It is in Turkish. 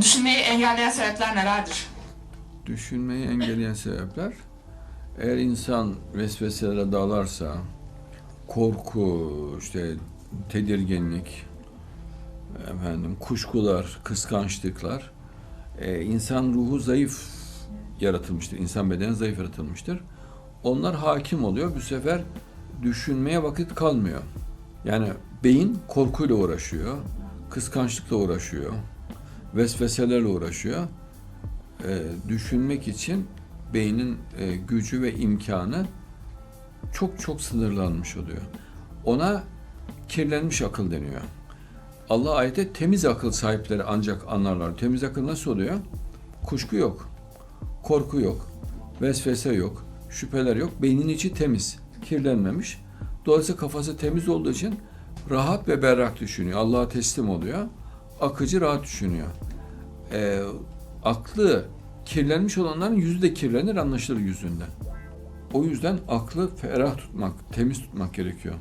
Düşünmeyi engelleyen sebepler nelerdir? Düşünmeyi engelleyen sebepler, eğer insan vesveselere dalarsa, korku, işte tedirginlik, efendim kuşkular, kıskançlıklar, e, insan ruhu zayıf yaratılmıştır, insan bedeni zayıf yaratılmıştır. Onlar hakim oluyor. Bu sefer düşünmeye vakit kalmıyor. Yani beyin korkuyla uğraşıyor, kıskançlıkla uğraşıyor, vesveselerle uğraşıyor. E, düşünmek için beynin e, gücü ve imkanı çok çok sınırlanmış oluyor. Ona kirlenmiş akıl deniyor. Allah ayette temiz akıl sahipleri ancak anlarlar. Temiz akıl nasıl oluyor? Kuşku yok, korku yok, vesvese yok, şüpheler yok. Beynin içi temiz, kirlenmemiş. Dolayısıyla kafası temiz olduğu için rahat ve berrak düşünüyor. Allah'a teslim oluyor. Akıcı rahat düşünüyor. Ee, aklı kirlenmiş olanların yüzü de kirlenir anlaşılır yüzünden. O yüzden aklı ferah tutmak, temiz tutmak gerekiyor.